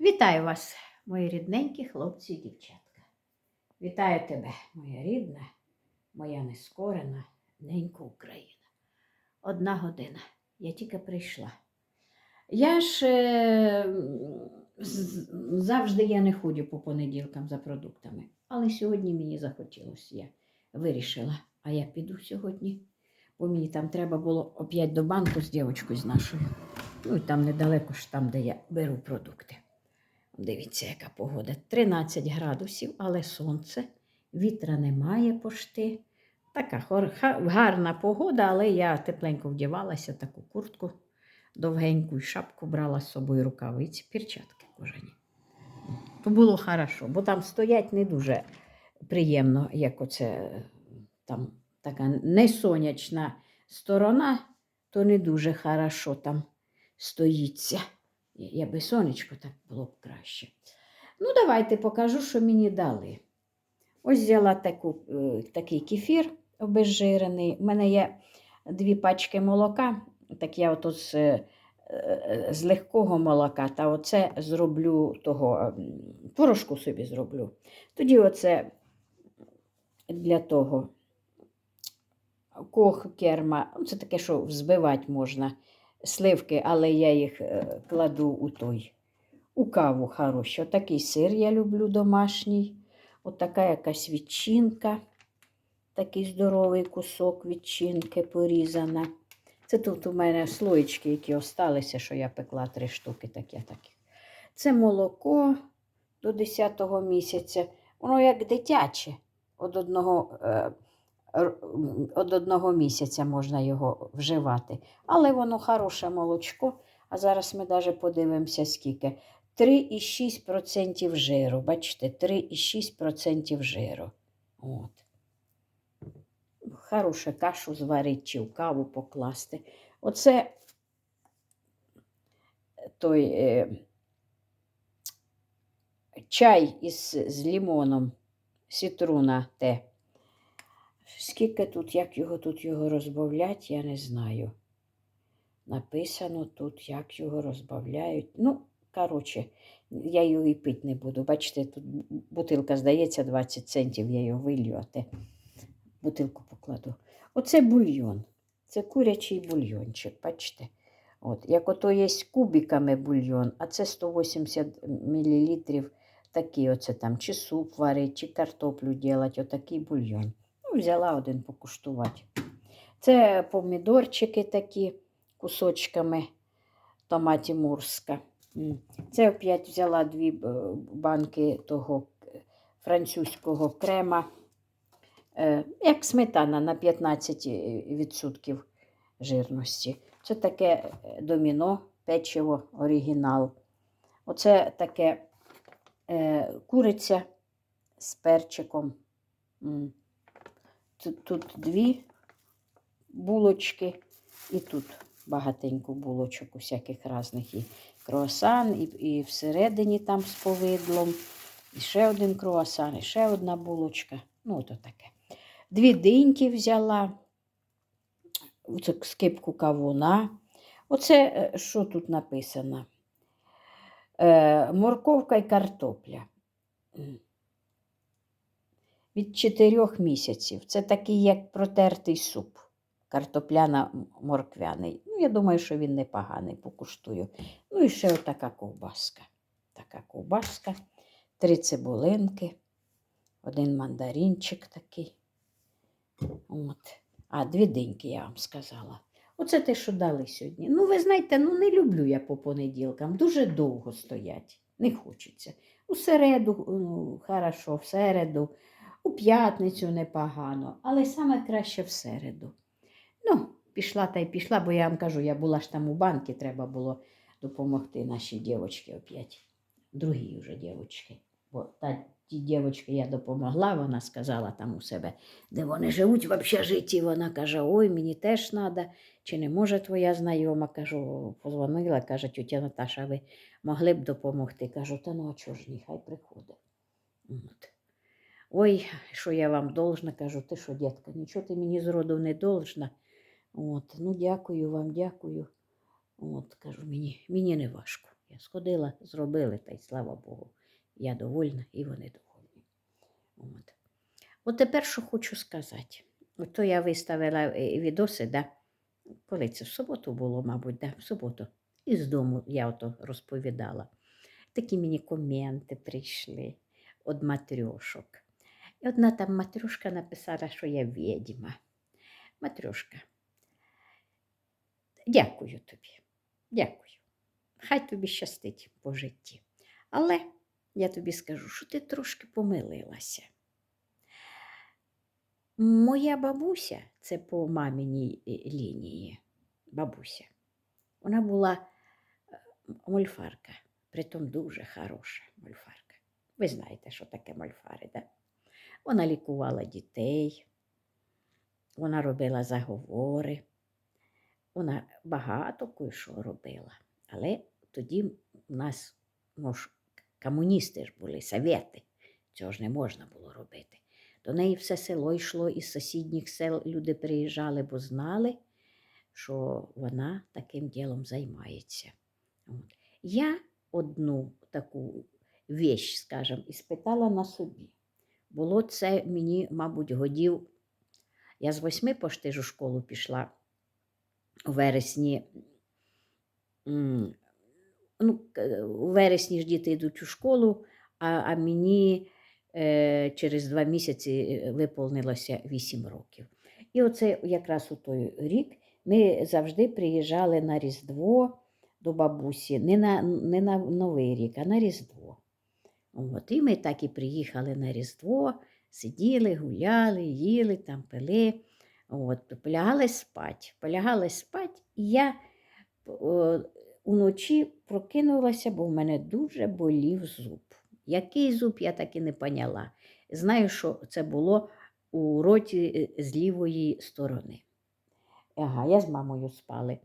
Вітаю вас, мої рідненькі хлопці і дівчатка. Вітаю тебе, моя рідна, моя нескорена, ненька Україна. Одна година. Я тільки прийшла. Я ж е, завжди я не ходжу по понеділкам за продуктами, але сьогодні мені захотілося. Я вирішила, а я піду сьогодні, бо мені там треба було опять до банку з дівчинкою з нашою. Ну і там недалеко ж там, де я беру продукти. Дивіться, яка погода. 13 градусів, але сонце, вітра немає пошти. Така гарна погода, але я тепленько вдівалася, таку куртку довгеньку і шапку брала з собою рукавиці, перчатки кожані. То було хорошо, бо там стоять не дуже приємно, як оце е, там така несонячна сторона, то не дуже хорошо там стоїться. Я би сонечко так було б краще. Ну, давайте покажу, що мені дали. Ось взяла таку, е, такий кефір обезжирений. У мене є дві пачки молока. Так я ото з, е, е, з легкого молока, та оце зроблю того, порошку собі зроблю. Тоді оце для того кох керма, це таке, що взбивати можна сливки, але я їх е, кладу у той, у каву хорошу. Отакий сир я люблю домашній. Отака якась відчинка. Такий здоровий кусок відчинки порізана. Це тут у мене слоєчки, які осталися, що я пекла три штуки таке таких. Це молоко до 10-го місяця. Воно як дитяче. Од одного, од одного місяця можна його вживати. Але воно хороше молочко. А зараз ми навіть подивимося, скільки. 3,6% жиру. Бачите, 3,6% жиру. От. Хороше кашу зварити чи в каву покласти. Оце той е, чай із, з лімоном, сітруна те. Скільки тут, як його тут його розбавлять, я не знаю. Написано тут, як його розбавляють. Ну, коротше, я його і пити не буду. Бачите, тут бутилка здається 20 центів, я його вилью, а те бутилку покладу. Оце бульйон. Це курячий бульйончик, бачите? От, як ото є кубиками бульйон, а це 180 мл такий оце там, чи суп варить, чи картоплю делать, отакий бульйон. Взяла один покуштувати. Це помідорчики такі кусочками томаті мурська. Це опять взяла дві е, банки того французького крема, е, як сметана на 15% жирності. Це таке е, доміно, печиво оригінал. Оце таке куриця з перчиком. Тут, дві булочки, і тут багатенько булочок усяких різних. І круасан, і, і всередині там з повидлом, і ще один круасан, і ще одна булочка. Ну, ото таке. Дві диньки взяла, скипку кавуна. Оце е, що тут написано? Е, морковка і картопля. Від 4 місяців. Це такий, як протертий суп. Картопляно-морквяний. Ну, я думаю, що він непоганий, покуштую. Ну і ще отака ковбаска. Така ковбаска, три цибулинки, один мандаринчик такий. От. А дві диньки, я вам сказала. Оце те, що дали сьогодні. Ну, ви знаєте, ну не люблю я по понеділкам. Дуже довго стоять. Не хочеться. У середу, ну, хорошо, в середу, у п'ятницю непогано, але саме краще в середу. Ну, пішла та й пішла, бо я вам кажу, я була ж там у банки, треба було допомогти нашій дівчинці опять. Другій вже дівчинці. Бо та ті дівчинки я допомогла, вона сказала там у себе, де вони живуть в общежитті. Вона каже: Ой, мені теж треба. Чи не може твоя знайома? Кажу, позвонила, каже, тетя Наташа, ви могли б допомогти. Кажу, та ну а чого ж ні, хай приходить. Ой, що я вам должна, кажу, ти що, дітка, нічого ти мені зроду не должна. От, ну дякую вам, дякую. От, кажу, мені, мені не важко. Я сходила, зробили, та й слава Богу. Я довольна і вони довольні. От. От тепер що хочу сказати. Ото я виставила е, відоси, да? коли це в суботу було, мабуть, да? в суботу. І з дому я ото розповідала. Такі мені коменти прийшли від матрьошок. І одна там матрюшка написала, що я відьма. Матрюшка, дякую тобі. Дякую. Хай тобі щастить по житті. Але я тобі скажу, що ти трошки помилилася. Моя бабуся, це по маминій е, лінії, бабуся, вона була е, мольфарка, притом дуже хороша мольфарка. Ви знаєте, що таке мольфари, да? Вона лікувала дітей, вона робила заговори, вона багато кое-що робила. Але тоді у нас ну, ж, комуністи ж були, совєти. Цього ж не можна було робити. До неї все село йшло із сусідніх сел люди приїжджали, бо знали, що вона таким ділом займається. От. Я одну таку віч, скажімо, іспитала на собі. Було це мені, мабуть, годів. Я з восьми пошти ж школу пішла у вересні. Ну, у вересні ж діти йдуть у школу, а, а мені е, через два місяці е, виповнилося 8 років. І оце якраз у той рік ми завжди приїжджали на Різдво до бабусі, не на, не на Новий рік, а на Різдво. От, і ми так і приїхали на Різдво, сиділи, гуляли, їли, там пили. От, полягали спать. Полягали спать, і я о, уночі прокинулася, бо в мене дуже болів зуб. Який зуб, я так і не поняла. Знаю, що це було у роті е, з лівої сторони. Ага, я з мамою спали.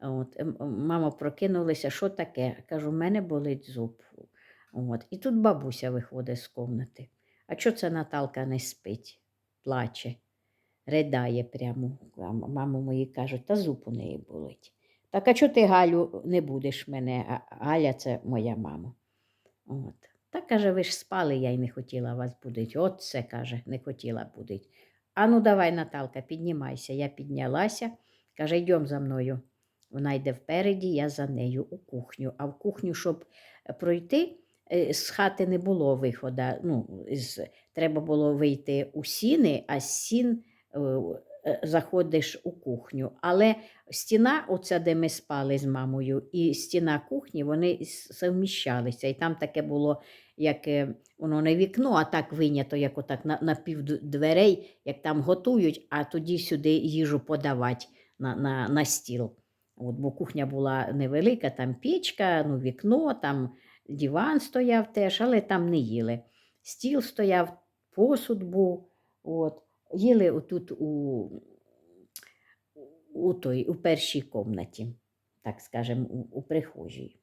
От, мама прокинулася, що таке? Кажу, в мене болить зуб. От. І тут бабуся виходить з комнати. А чого це Наталка не спить, плаче, ридає прямо. А м- Мама мої кажуть, та зуб у неї болить. Так, а чого ти, Галю, не будеш мене? А Галя це моя мама. От. Та каже, ви ж спали, я й не хотіла вас будити. От це каже, не хотіла будити. А ну давай, Наталка, піднімайся. Я піднялася, каже, йдем за мною. Вона йде впереді, я за нею у кухню. А в кухню, щоб пройти, з хати не було виходу. Ну, з, треба було вийти у сіни, а з сін е, е, заходиш у кухню. Але стіна, оця, де ми спали з мамою, і стіна кухні, вони совміщалися. І там таке було, як е, воно не вікно, а так винято, як отак на, на пів дверей, як там готують, а тоді сюди їжу подавати на, на, на стіл. От, бо кухня була невелика, там пічка, ну, вікно, там диван стояв теж, але там не їли. Стіл стояв, посуд був. От. Їли отут у, у, той, у першій комнаті, так скажемо, у, у прихожій.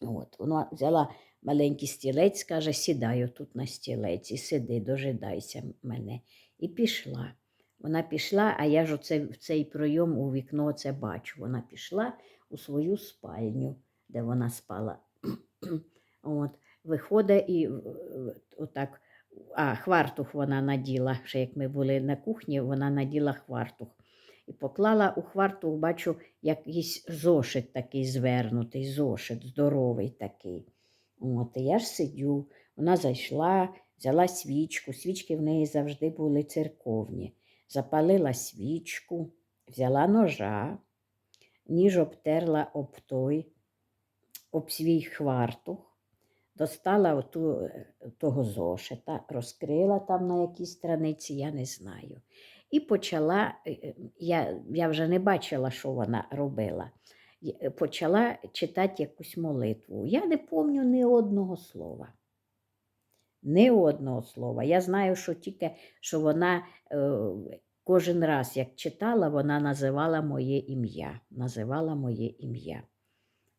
От. Вона взяла маленький стілець, каже, сідай тут на стілець і сиди, дожидайся мене. І пішла. Вона пішла, а я ж оце, в цей пройом у вікно це бачу. Вона пішла у свою спальню, де вона спала. От, виходить і е, отак, а хвартух вона наділа, ще як ми були на кухні, вона наділа хвартух. І поклала у хвартух, бачу, якийсь зошит такий звернутий, зошит, здоровий такий. От, я ж сидю, вона зайшла, взяла свічку, свічки в неї завжди були церковні. Запалила свічку, взяла ножа, ніж обтерла об той, об свій хвартух, достала оту, е, того зошита, розкрила там на якійсь страниці, я не знаю. І почала, е, е, я, я вже не бачила, що вона робила. Почала читати якусь молитву. Я не пам'ятаю ні одного слова. Ні одного слова. Я знаю, що тільки що вона кожен раз, як читала, вона називала моє ім'я. Називала моє ім'я.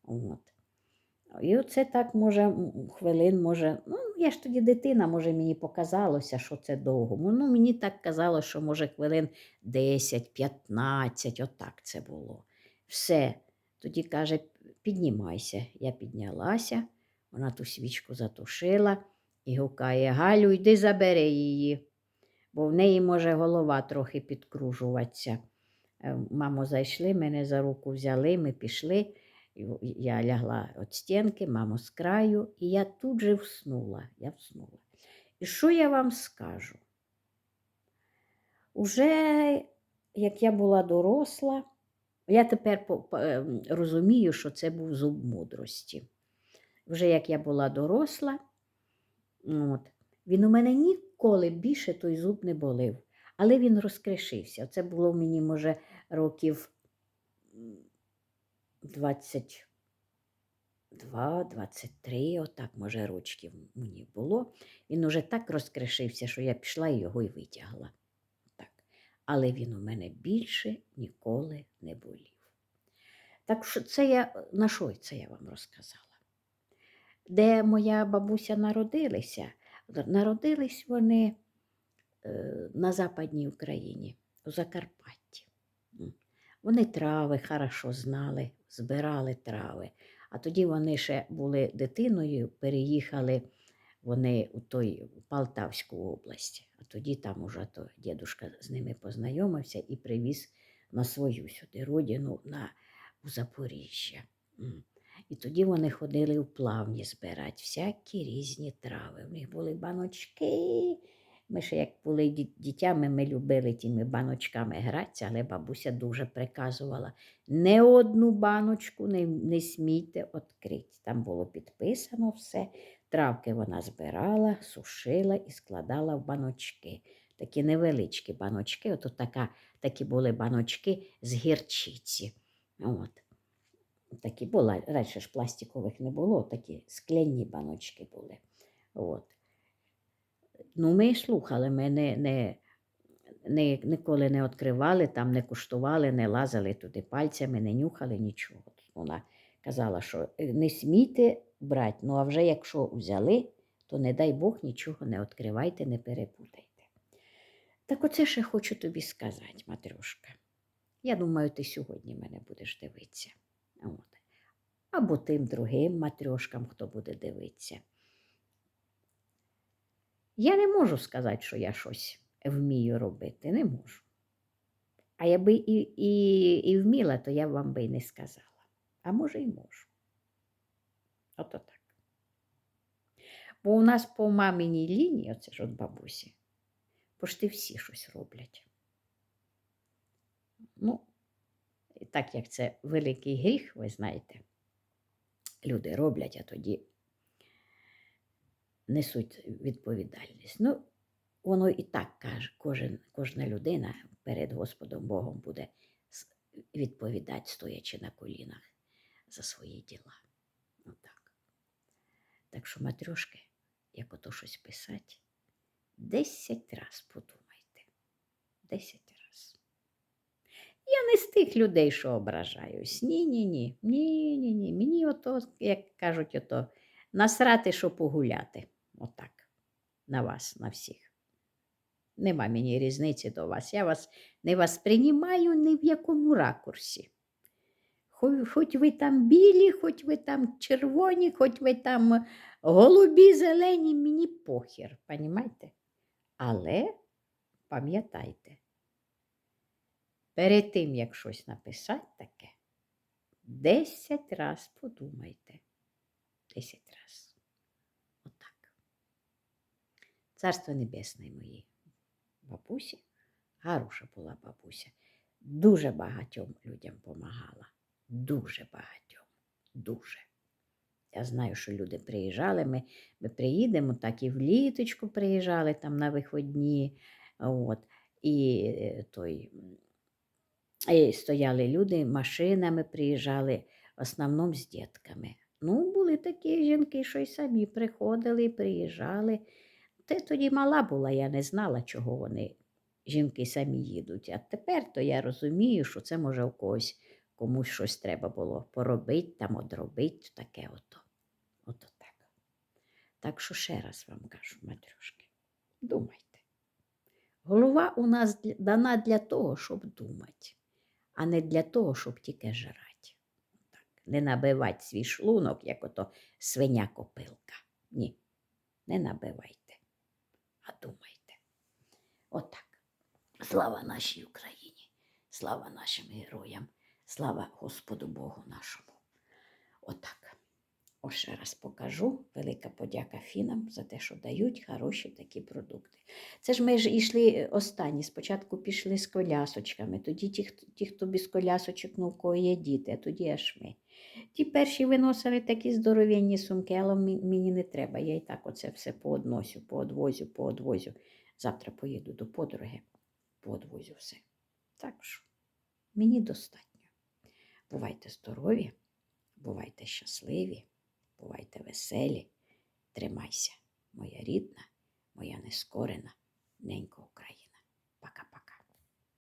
От. І оце так, може, хвилин, може, ну, я ж тоді дитина, може, мені показалося, що це довго. Ну, мені так казалося, що може хвилин 10, 15, отак це було. Все. Тоді каже, піднімайся. Я піднялася, вона ту свічку затушила і гукає Галю, йди забери її, бо в неї може голова трохи підкружуватися. Е, Мамо, зайшли, мене за руку взяли, ми пішли. Я лягла від стінки, мамо з краю, і я тут же вснула. Я вснула. І що я вам скажу? Уже як я була доросла, я тепер ем, розумію, що це був зуб мудрості. Вже як я була доросла, от, він у мене ніколи більше той зуб не болив, але він розкришився. Це було мені, може, років 22, 23, отак, може, рочків мені було. Він уже так розкришився, що я пішла і його й витягла. Так. Але він у мене більше ніколи не болів. Так що це я на що це я вам розказала? Де моя бабуся народилися? Народились вони е, на Западній Україні, у Закарпатті. Вони трави хорошо знали, збирали трави. А тоді вони ще були дитиною, переїхали вони у той у Полтавську область. А тоді там уже то дідушка з ними познайомився і привіз на свою сюди родину на, у Запоріжжя. І тоді вони ходили у плавні збирати всякі різні трави. В них були баночки. Ми ще як були дітями, ми любили тими баночками гратися, але бабуся дуже приказувала не одну баночку не, не смійте відкрити. Там було підписано все. Травки вона збирала, сушила і складала в баночки. Такі невеличкі баночки. От така, такі були баночки з гірчиці. От. Такі були. Раніше ж пластикових не було, такі скляні баночки були. От. Ну, ми слухали, ми не, не, не, ніколи не відкривали, там не куштували, не лазили туди пальцями, не нюхали нічого. Вона казала, що «Е, не смійте брати, ну а вже якщо взяли, то не дай Бог нічого не відкривайте, не перепутайте. Так оце ще хочу тобі сказати, Матрюшка. Я думаю, ти сьогодні мене будеш дивитися. От. Або тим другим матрьошкам, хто буде дивитися. Я не можу сказати, що я щось вмію робити, не можу. А якби і, і, і вміла, то я вам би і не сказала. А може, і можу. Ото так. Бо у нас по маминій лінії, оце ж от бабусі, пошти всі щось роблять. Ну, так як це великий гріх, ви знаєте, люди роблять, а тоді несуть відповідальність. Ну, воно і так каже, кожен, кожна людина перед Господом Богом буде відповідати, стоячи на колінах за свої діла. Отак. Так що, матрьошки, як ото щось писати, десять раз подумайте. Десять раз. Я не з тих людей, що ображаюсь. Ні, ні, ні. Ні, ні, ні. Мені ото, як кажуть, ото насрати, що погуляти. Отак. На вас, на всіх. Нема мені різниці до вас. Я вас не восприймаю ні в якому ракурсі. Хоч ви там білі, хоч ви там червоні, хоч ви там голубі, зелені, мені похір, понімаєте? Але пам'ятайте, перед тим, як щось написати таке, десять раз подумайте. Десять раз. Отак. Царство Небесне моїй бабусі, хороша була бабуся, дуже багатьом людям помагала. Дуже багатьом. Дуже. Я знаю, що люди приїжджали, ми, ми приїдемо, так і вліточку приїжджали там на виходні. От, і е, той, і стояли люди, машинами приїжджали, в основному з дітками. Ну, були такі жінки, що й самі приходили, приїжджали. Ти тоді мала була, я не знала, чого вони, жінки самі їдуть. А тепер то я розумію, що це може у когось комусь щось треба було поробити, там одробити, таке ото. Ото так. Так що ще раз вам кажу, матрюшки, думайте. Голова у нас дана для того, щоб думати, а не для того, щоб тільки жрати. Не набивати свій шлунок, як ото свиня копилка. Ні, не набивайте, а думайте. Отак. Слава нашій Україні, слава нашим героям, слава Господу Богу нашому. Отак. Ось ще раз покажу. Велика подяка фінам за те, що дають хороші такі продукти. Це ж ми ж йшли е, останні. Спочатку пішли з колясочками, тоді ті, ті хто без колясочок, ну, кого є діти, а тоді аж ми. Ті перші виносили такі здоровенні сумки, але мені не треба. Я і так оце все поодносю, поодвозю, поодвозю. Завтра поїду до подруги, поодвозю все. Так що мені достатньо. Бувайте здорові, бувайте щасливі, бувайте веселі. Тримайся, моя рідна, моя нескорена ненька Україна.